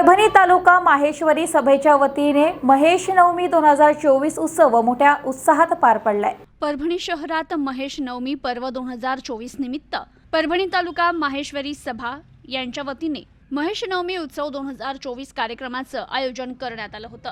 परभणी तालुका माहेश्वरी सभेच्या वतीने महेश नवमी दोन हजार चोवीस उत्सव मोठ्या उत्साहात पार पडलाय. परभणी शहरात महेश नवमी पर्व दोन हजार चोवीस निमित्त परभणी तालुका माहेश्वरी सभा यांच्या वतीने महेश नवमी उत्सव दोन हजार चोवीस कार्यक्रमाचं आयोजन करण्यात आलं होतं.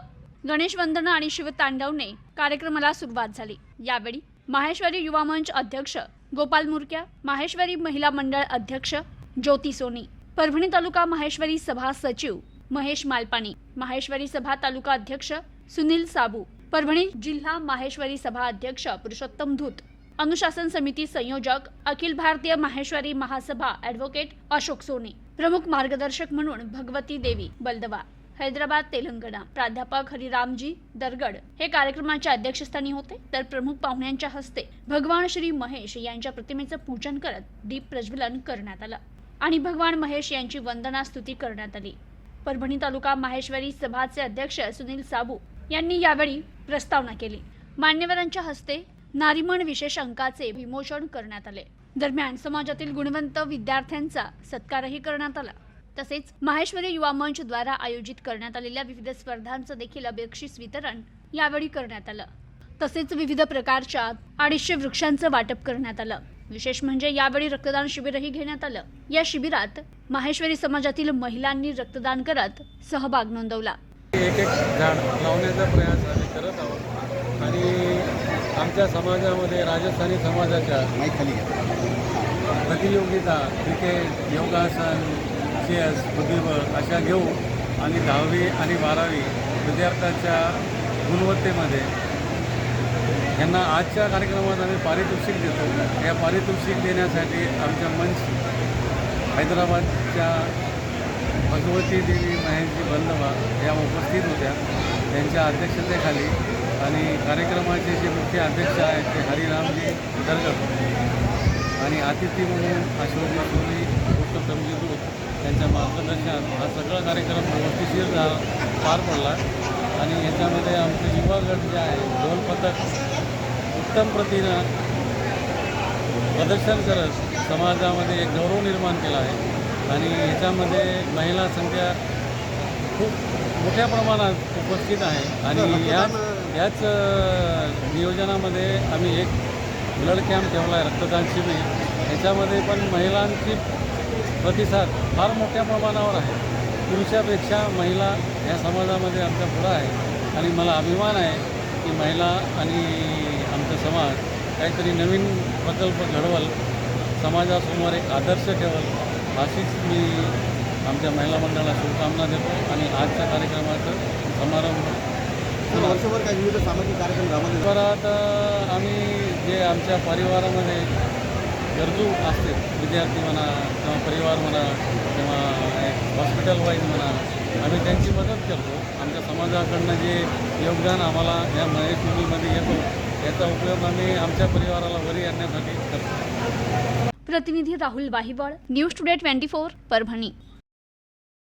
गणेश वंदना आणि शिवतांडवने कार्यक्रमाला सुरुवात झाली. यावेळी माहेश्वरी युवा मंच अध्यक्ष गोपाल मुरक्या माहेश्वरी महिला मंडळ अध्यक्ष ज्योती सोनी परभणी तालुका माहेश्वरी सभा सचिव महेश मालपाणी माहेश्वरी सभा तालुका अध्यक्ष सुनील साबू. परभणी जिल्हा माहेश्वरी सभा अध्यक्ष पुरुषोत्तम धूत. अनुशासन समिती संयोजक अखिल भारतीय माहेश्वरी महासभा ॲडव्होकेट अशोक सोने. प्रमुख मार्गदर्शक म्हणून भगवती देवी बलदवा. हैदराबाद तेलंगणा. प्राध्यापक हरिरामजी दरगड हे कार्यक्रमाच्या अध्यक्षस्थानी होते. तर प्रमुख पाहुण्यांच्या हस्ते भगवान श्री महेश यांच्या प्रतिमेचं पूजन करत दीप प्रज्वलन करण्यात आलं. आणि भगवान महेश यांची वंदना स्तुती करण्यात आली. परभणी तालुका माहेश्वरी सभाचे अध्यक्ष सुनील साबू यांनी यावेळी प्रस्तावना केली. मान्यवरांच्या हस्ते नारीमन विशेष अंकाचे विमोचन करण्यात आले. दरम्यान समाजातील गुणवंत विद्यार्थ्यांचा सत्कारही करण्यात आला. तसेच माहेश्वरी युवा मंच द्वारा आयोजित करण्यात आलेल्या विविध स्पर्धांचं देखील बक्षीस वितरण यावेळी करण्यात आलं. तसेच विविध प्रकारच्या अडीचशे वृक्षांचं वाटप करण्यात आलं. विशेष म्हणजे यावेळी रक्तदान शिबिरही घेण्यात आलं. या शिबिरात माहेश्वरी समाजातील महिलांनी रक्तदान करत सहभाग नोंदवला. एक एक झाड लावण्याचा प्रयास आम्ही करत आहोत. आणि आमच्या समाजामध्ये राजस्थानी समाजाच्या प्रतियोगिता क्रिकेट योगासन चेस बुद्धिबळ अशा घेऊ आणि दहावी आणि बारावी विद्यार्थ्यांच्या गुणवत्तेमध्ये यांना आजच्या कार्यक्रमात आम्ही पारितोषिक देतो. या पारितोषिक देण्यासाठी आमच्या मंच हैदराबादच्या भगवती देवी महेशजी बंदवा या उपस्थित होत्या. त्यांच्या अध्यक्षतेखाली आणि कार्यक्रमाचे जे मुख्य अध्यक्ष आहेत ते हरिरामजी दरगड आणि अतिथी म्हणून अशोकजी सोनी उत्तमजी दूत त्यांच्या मार्गदर्शनात हा सगळा कार्यक्रम व्यवस्थिशीर पार पडला. आणि याच्यामध्ये आमचे युवा गट जे आहे दोन पथक उत्तम प्रतीनं प्रदर्शन करत समाजामध्ये एक गौरव निर्माण केला आहे. आणि याच्यामध्ये महिला संख्या खूप मोठ्या प्रमाणात उपस्थित आहे. आणि याच याच नियोजनामध्ये आम्ही एक ब्लड कॅम्प ठेवला आहे रक्तदान शिबिर. याच्यामध्ये पण महिलांची प्रतिसाद फार मोठ्या प्रमाणावर आहे. पुरुषापेक्षा महिला या समाजामध्ये आमच्या पुढं आहे. आणि मला अभिमान आहे की महिला आणि आमचा समाज काहीतरी नवीन प्रकल्प घडवल समाजासमोर एक आदर्श ठेवल अशीच मी आमच्या महिला मंडळाला शुभकामना देतो आणि आजच्या कार्यक्रमाचं समारंभ वर्षभर काही विविध सामाजिक कार्यक्रम अ, आम्ही जे आमच्या परिवारामध्ये गरजू असते विद्यार्थी म्हणा किंवा परिवार म्हणा किंवा हॉस्पिटल वाईज म्हणा आम्ही त्यांची मदत करतो. आमच्या समाजाकडनं जे योगदान आम्हाला या महेश मुलीमध्ये येतो याचा उपयोग आम्ही आमच्या परिवाराला वरी आणण्यासाठी करतो. प्रतिनिधी Rahul Vahival news today twenty four Parbhani.